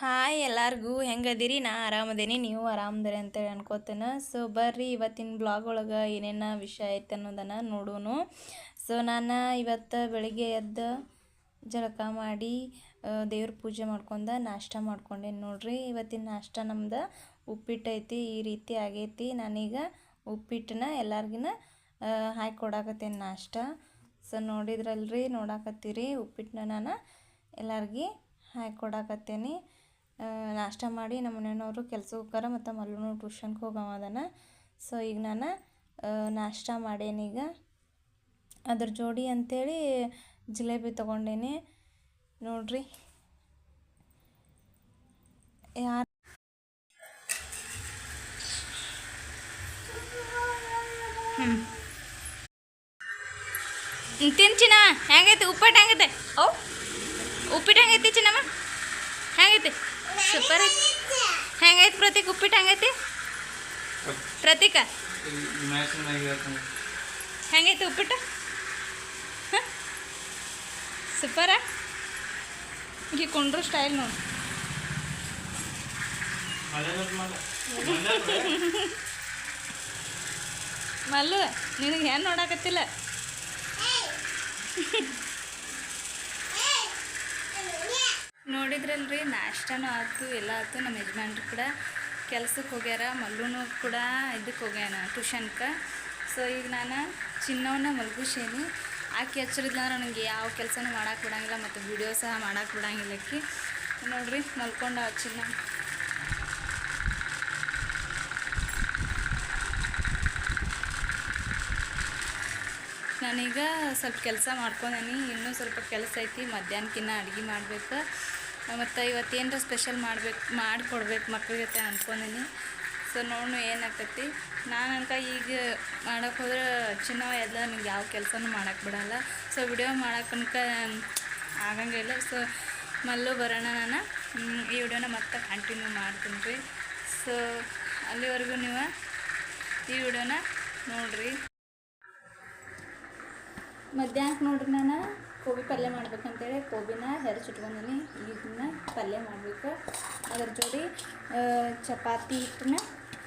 Hi ಎಲ್ಲರಿಗೂ, ಹೆಂಗದಿರಿ? ನಾ ಆರಾಮದೇನಿ, ನೀವು ಆರಾಮದಿರಿ ಅಂತೇಳಿ ಅನ್ಕೋತೇನೆ. ಸೊ ಬರ್ರಿ, ಇವತ್ತಿನ ಬ್ಲಾಗ್ ಒಳಗೆ ಏನೇನು ವಿಷಯ ಐತೆ ಅನ್ನೋದನ್ನು ನೋಡೋನು. ಸೊ ನಾನು ಇವತ್ತು ಬೆಳಿಗ್ಗೆ ಎದ್ದು ಜಳಕ ಮಾಡಿ ದೇವ್ರ ಪೂಜೆ ಮಾಡ್ಕೊಂಡು ನಾಷ್ಟ ಮಾಡ್ಕೊಂಡೆ ನೋಡ್ರಿ. ಇವತ್ತಿನ ನಾಷ್ಟ ನಮ್ದು ಉಪ್ಪಿಟ್ಟು ಐತಿ, ಈ ರೀತಿ ಆಗೈತಿ. ನಾನೀಗ ಉಪ್ಪಿಟ್ಟನ್ನ ಎಲ್ಲರಿಗಿನ ಹಾಕಿ ಕೊಡಾಕತ್ತೇನೆ ನಾಷ್ಟ. ಸೊ ನೋಡಿದ್ರಲ್ರಿ, ನೋಡಾಕತ್ತೀರಿ. ಉಪ್ಪಿಟ್ಟನ್ನ ನಾನು ಎಲ್ಲರಿಗೆ ಹಾಕಿ ಕೊಡಾಕತ್ತೇನಿ. ನಾಷ್ಟ ಮಾಡಿ ನಮ್ಮ ಮನೆಯವರು ಕೆಲ್ಸಕ್ಕೆ ಹೋಗಾರ ಮತ್ತು ಮಲ್ಲೂ ಟ್ಯೂಷನ್ಗೆ ಹೋಗವ ಅದಾನ ಸೊ ಈಗ ನಾನು ನಾಷ್ಟ ಮಾಡೇನೀಗ ಅದ್ರ ಜೋಡಿ ಅಂಥೇಳಿ ಜಿಲೇಬಿ ತೊಗೊಂಡೇನಿ. ನೋಡ್ರಿ. ಯಾರು ತಿನ್ ಚಿನ್ನ. ಹೆಂಗೈತಿ? ಉಪ್ಪಿಟ್ಟು ಹೆಂಗೈತೆ? ಓ ಉಪ್ಪಿಟ್ಟು ಹೆಂಗೈತಿ ಚಿನ್ನಮ್ಮ? ಹೆಂಗೈತಿ? ಸೂಪರ್ ಹೆಂಗೈತಿ ಪ್ರತೀಕ್? ಉಪ್ಪಿಟ್ಟು ಹೆಂಗೈತಿ? ಪ್ರತೀಕ? ಹೆಂಗೈತಿ ಉಪ್ಪಿಟ್ಟು? ಸೂಪರ? ಈಗ ಕೊಂಡ್ರು ಸ್ಟೈಲ್ ನೋಡಿ. ಮಲ್ಲು, ನಿನಗೆ ಏನು ನೋಡಾಕತ್ತಿಲ್ಲ. ನೋಡಿದ್ರಲ್ರಿ, ನಾಷ್ಟನೂ ಆಯ್ತು, ಎಲ್ಲ ಆಯ್ತು, ನಮ್ಮ ಯಜಮಾನ್ರು ಕೂಡ ಕೆಲ್ಸಕ್ಕೆ ಹೋಗ್ಯಾರ ಮಲ್ಲೂನು ಕೂಡ ಇದಕ್ಕೆ ಹೋಗ್ಯಾನ ಟ್ಯೂಷನ್ಗೆ ಸೊ ಈಗ ನಾನು ಚಿನ್ನವನ್ನ ಮಲ್ಗುಸೇನಿ. ಆಕೆ ಹಚ್ಚಿದ್ಲಂದ್ರೆ ನನಗೆ ಯಾವ ಕೆಲಸನೂ ಮಾಡೋಕೆ ಬಿಡಂಗಿಲ್ಲ ಮತ್ತು ವಿಡಿಯೋ ಸಹ ಮಾಡಕ್ಕೆ ಬಿಡಂಗಿಲ್ಲ ನೋಡಿರಿ ನೋಡ್ರಿ, ಮಲ್ಕೊಂಡ ಚಿನ್ನ. ನಾನೀಗ ಸ್ವಲ್ಪ ಕೆಲಸ ಮಾಡ್ಕೊಂಡೇನಿ, ಇನ್ನೂ ಸ್ವಲ್ಪ ಕೆಲಸ ಐತಿ, ಮಧ್ಯಾಹ್ನಕ್ಕಿನ್ನ ಅಡುಗೆ ಮಾಡ್ಬೇಕು. ಮತ್ತು ಇವತ್ತು ಏನರ ಸ್ಪೆಷಲ್ ಮಾಡ್ಬೇಕು, ಮಾಡಿಕೊಡ್ಬೇಕು ಮಕ್ಳ ಜೊತೆ ಅಂದ್ಕೊಂಡಿನಿ ಸೊ ನೋಡು ಏನಾಗ್ತೈತಿ? ನಾನು ಅನ್ಕ ಈಗ ಮಾಡೋಕೆ ಹೋದ್ರೆ ಚಿನ್ನ ಎಲ್ಲ ನಿಮ್ಗೆ ಯಾವ ಕೆಲಸನೂ ಮಾಡಕ್ಕೆ ಬಿಡಲ್ಲ. ಸೊ ವಿಡಿಯೋ ಮಾಡೋಕೆ ಅನ್ಕ ಆಗಂಗಿಲ್ಲ ಸೊ ಮಲ್ಲು ಬರೋಣ ನಾನು. ಈ ವಿಡಿಯೋನ ಮತ್ತೆ ಕಂಟಿನ್ಯೂ ಮಾಡ್ತೀನಿ ರೀ. ಸೊ ಅಲ್ಲಿವರೆಗೂ ನೀವು ಈ ವಿಡಿಯೋನ ನೋಡಿರಿ. ಮಧ್ಯಾಹ್ನಕ್ಕೆ ನೋಡ್ರಿ ನಾನು. ಗೋಬಿ ಪಲ್ಯ ಮಾಡ್ಬೇಕಂತೇಳಿ ಕೋಬಿನ ಹೆರಚಿಟ್ಕೊಂಡೀನಿ. ಇದನ್ನ ಪಲ್ಯ ಮಾಡಬೇಕು. ಅದ್ರ ಜೋಡಿ ಚಪಾತಿ ಹಿಟ್ಟನ್ನ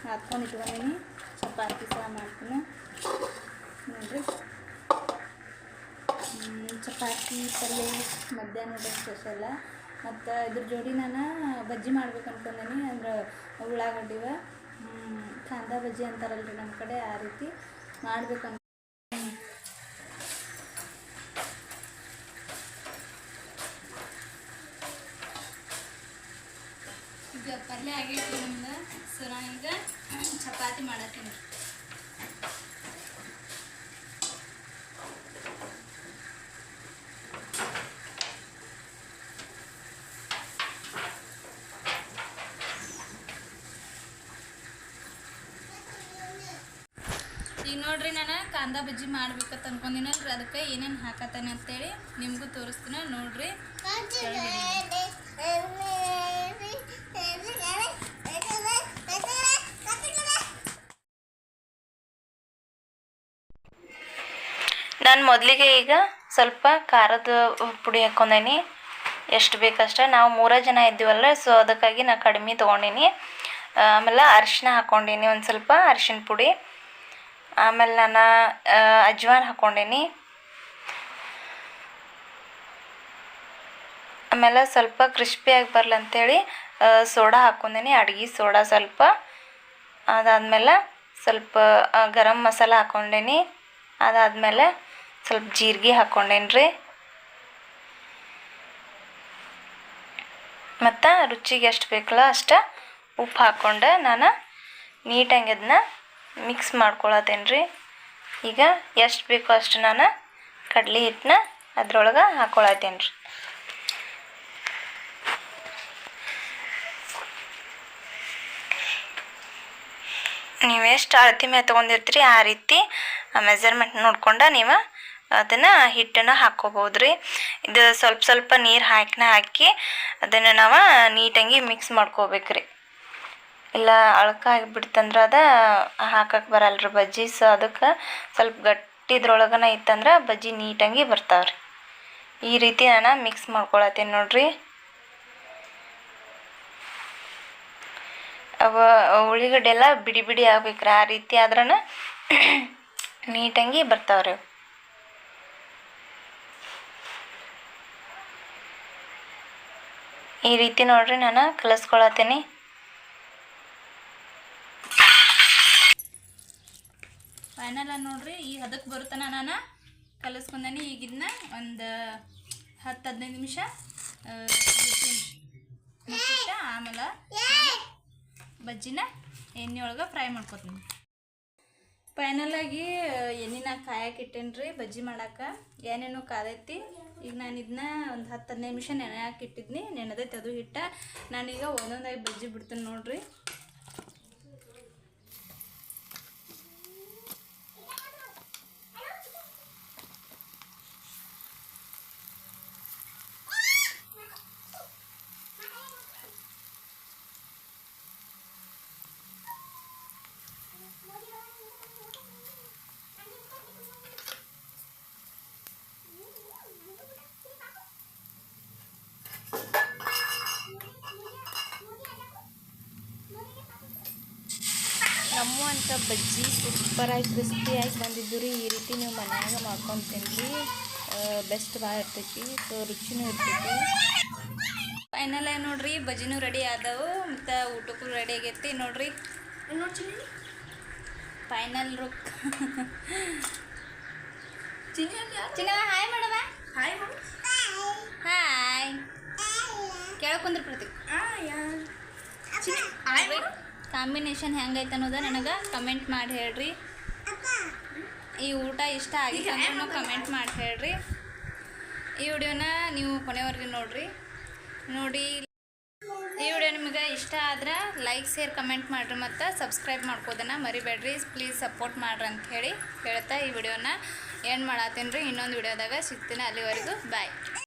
ಹಾಕ್ಕೊಂಡು ಇಟ್ಕೊಂಡೀನಿ. ಚಪಾತಿ ಸಹ ಮಾಡ್ತೀನಿ. ನೋಡ್ರಿ. ಚಪಾತಿ ಪಲ್ಯ ಮಧ್ಯಾಹ್ನದ ಸ್ಪೆಷಲ್ಲ ಮತ್ತು ಇದ್ರ ಜೋಡಿ ನಾನು ಬಜ್ಜಿ ಮಾಡ್ಬೇಕು ಅಂದ್ಕೊಂಡಿನಿ ಅಂದ್ರೆ ಉಳ್ಳಾಗಡ್ಡಿವ ಕಾಂದ ಬಜ್ಜಿ ಅಂತಾರಲ್ರಿ ನಮ್ಮ ಕಡೆ ಆ ರೀತಿ ಮಾಡ್ಬೇಕು ಪಲ್ಯ ಆಗೈತಿ ನಮ್ದು. ಸೊ ಈಗ ಚಪಾತಿ ಮಾಡತ್ತೀನಿ. ನೋಡ್ರಿ ನಾನು ಕಾಂದ ಬಜ್ಜಿ ಮಾಡ್ಬೇಕಂತ ಅನ್ಕೊಂಡಿನಲ್ರಿ ಅದಕ್ಕೆ ಏನೇನು ಹಾಕತ್ತಾನೆ ಅಂತೇಳಿ ನಿಮಗೂ ತೋರಿಸ್ತೀನಿ, ನೋಡ್ರಿ. ನಾನು ಮೊದಲಿಗೆ ಈಗ ಸ್ವಲ್ಪ ಖಾರದ ಪುಡಿ ಹಾಕ್ಕೊಂಡೇನಿ. ಎಷ್ಟು ಬೇಕಷ್ಟೇ, ನಾವು ಮೂರೇ ಜನ ಇದ್ದೀವಲ್ಲ ಸೊ ಅದಕ್ಕಾಗಿ ನಾನು ಕಡಿಮೆ ತೊಗೊಂಡೀನಿ. ಆಮೇಲೆ ಅರಿಶಿನ ಹಾಕ್ಕೊಂಡೀನಿ, ಒಂದು ಸ್ವಲ್ಪ ಅರಿಶಿನ ಪುಡಿ. ಆಮೇಲೆ ನಾನು ಅಜ್ವಾನ್ ಹಾಕ್ಕೊಂಡೀನಿ ಆಮೇಲೆ ಸ್ವಲ್ಪ ಕ್ರಿಸ್ಪಿಯಾಗಿ ಬರಲಿ ಅಂಥೇಳಿ ಸೋಡಾ ಹಾಕ್ಕೊಂಡೀನಿ ಅಡುಗೆ ಸೋಡಾ ಸ್ವಲ್ಪ. ಅದಾದಮೇಲೆ ಸ್ವಲ್ಪ ಗರಂ ಮಸಾಲ ಹಾಕ್ಕೊಂಡೇನಿ ಅದಾದಮೇಲೆ ಸ್ವಲ್ಪ ಜೀರಿಗೆ ಹಾಕ್ಕೊಂಡೇನಿ ರೀ ಮತ್ತು ರುಚಿಗೆ ಎಷ್ಟು ಬೇಕಲ್ಲ ಅಷ್ಟು ಉಪ್ಪು ಹಾಕ್ಕೊಂಡು ನಾನು ನೀಟಾಗಿ ಅದನ್ನ ಮಿಕ್ಸ್ ಮಾಡ್ಕೊಳತ್ತೇನೆ ರೀ ಈಗ ಎಷ್ಟು ಬೇಕೋ ಅಷ್ಟು ನಾನು ಕಡಲೆ ಹಿಟ್ಟನ್ನ ಅದ್ರೊಳಗೆ ಹಾಕ್ಕೊಳತ್ತೇನೆ ರೀ ನೀವು ಎಷ್ಟು ಅಳತಿ ಮೇಲೆ ತೊಗೊಂಡಿರ್ತೀರಿ ಆ ರೀತಿ ಮೆಜರ್ಮೆಂಟ್ ನೋಡ್ಕೊಂಡು ನೀವು ಅದನ್ನು ಹಿಟ್ಟನ್ನು ಹಾಕ್ಕೋಬೋದು ರೀ ಇದು ಸ್ವಲ್ಪ ಸ್ವಲ್ಪ ನೀರು ಹಾಕಿನ ಹಾಕಿ ಅದನ್ನು ನಾವು ನೀಟಾಗಿ ಮಿಕ್ಸ್ ಮಾಡ್ಕೋಬೇಕ್ರಿ. ಇಲ್ಲ ಅಳ್ಕಾಗಿ ಬಿಡ್ತಂದ್ರೆ ಅದು ಹಾಕಕ್ಕೆ ಬರಲ್ಲ ರೀ ಬಜ್ಜಿ. ಸೊ ಅದಕ್ಕೆ ಸ್ವಲ್ಪ ಗಟ್ಟಿದ್ರೊಳಗನ ಇತ್ತಂದ್ರೆ ಬಜ್ಜಿ ನೀಟಾಗಿ ಬರ್ತಾವೆ ರೀ ಈ ರೀತಿ ನಾನು ಮಿಕ್ಸ್ ಮಾಡ್ಕೊಳತ್ತೀನಿ ನೋಡ್ರಿ. ಅವ ಉಳ್ಳಿಗಡ್ಡೆ ಎಲ್ಲ ಬಿಡಿ ಬಿಡಿ ಆಗ್ಬೇಕ್ರಿ. ಆ ರೀತಿ ಆದ್ರನ ನೀಟಾಗಿ ಬರ್ತಾವ್ರಿ. ಈ ರೀತಿ ನೋಡ್ರಿ ನಾನು ಕಲಿಸ್ಕೊಳತ್ತೀನಿ ಫೈನಲ್ ನೋಡ್ರಿ, ಈ ಹದಕ್ಕೆ ಬರುತ್ತಾನ ನಾನು? ಕಲಿಸ್ಕೊಂಡೇನಿ ಈಗ ಇದನ್ನ ಒಂದು ಹತ್ತು ಹದಿನೈದು ನಿಮಿಷ ಆಮೇಲೆ ಬಜ್ಜಿನ ಎಣ್ಣೆ ಒಳಗೆ ಫ್ರೈ ಮಾಡ್ಕೊತೀನಿ. ಫೈನಲ್ ಆಗಿ ಎಣ್ಣೆನ ಕಾಯಕ್ಕೆ ಇಟ್ಟೇನ್ರಿ ಬಜ್ಜಿ ಮಾಡೋಕೆ. ಏನೇನು ಕಾದೈತಿ. ಈಗ ನಾನು ಇದನ್ನ ಒಂದು ಹತ್ತು ಹದಿನೈದು ನಿಮಿಷ ನೆನೆಯಕ್ಕೆ ಇಟ್ಟಿದ್ನಿ. ನೆನೆದೈತಿ ಅದು ಹಿಟ್ಟ. ನಾನೀಗ ಒಂದೊಂದಾಗಿ ಬಜ್ಜಿ ಬಿಡ್ತೀನಿ ನೋಡ್ರಿ. ನಮ್ಮ ಅಂತ ಬಜ್ಜಿ ಸೂಪರಾಗಿ ಕ್ರಿಸ್ಪಿಯಾಗಿ ಬಂದಿದ್ದು ರೀ. ಈ ರೀತಿ ನೀವು ಮನ್ಯಾಗ ಮಾಡ್ಕೊಂಡು ತಿನ್ರಿ ಬೆಸ್ಟ್ ಭಾಳ ಇರ್ತೈತಿ. ಸೊ ರುಚಿನೂ ಇರ್ತೈತಿ. ಫೈನಲ್ ಆಗಿ ನೋಡ್ರಿ ಬಜ್ಜಿನೂ ರೆಡಿ ಆದವು ಮತ್ತು ಊಟಕ್ಕೂ ರೆಡಿ ಆಗೈತಿ. ನೋಡ್ರಿ. ನೋಡಿ ಫೈನಲ್ ರುಕ್ ಚಿನ್ನ ಹಾಯ್ ಮಾಡವ. ಹಾಯ್ ಹಾಯ್ ಕೆಳಗೆ ಕುಂದ್ರ ಪ್ರತೀಕ್ ಹಾಯ್ ಕಾಂಬಿನೇಷನ್ ಹೆಂಗೈತೆ ಅನ್ನೋದ ನನಗೆ ಕಮೆಂಟ್ ಮಾಡಿ ಹೇಳ್ರಿ. ಈ ಊಟ ಇಷ್ಟ ಆಗಿತ್ತು ಅಂದ್ರೂ ಕಮೆಂಟ್ ಮಾಡಿ ಹೇಳ್ರಿ. ಈ ವಿಡಿಯೋನ ನೀವು ಕೊನೆವರೆಗೆ ನೋಡ್ರಿ. ನೋಡಿ, ಈ ವಿಡಿಯೋ ನಿಮಗೆ ಇಷ್ಟ ಆದ್ರೆ ಲೈಕ್, ಶೇರ್, ಕಮೆಂಟ್ ಮಾಡಿರಿ ಮತ್ತು ಸಬ್ಸ್ಕ್ರೈಬ್ ಮಾಡ್ಕೋದನ್ನ ಮರಿಬೇಡ್ರಿ. ಪ್ಲೀಸ್ ಸಪೋರ್ಟ್ ಮಾಡ್ರಿ ಅಂತ ಹೇಳಿ ಹೇಳ್ತಾ ಈ ವಿಡಿಯೋನ ಏನು ಮಾಡತ್ತೀನಿ ರೀ. ಇನ್ನೊಂದು ವಿಡಿಯೋದಾಗ ಸಿಗ್ತೀನಿ ಅಲ್ಲಿವರೆಗೂ. ಬಾಯ್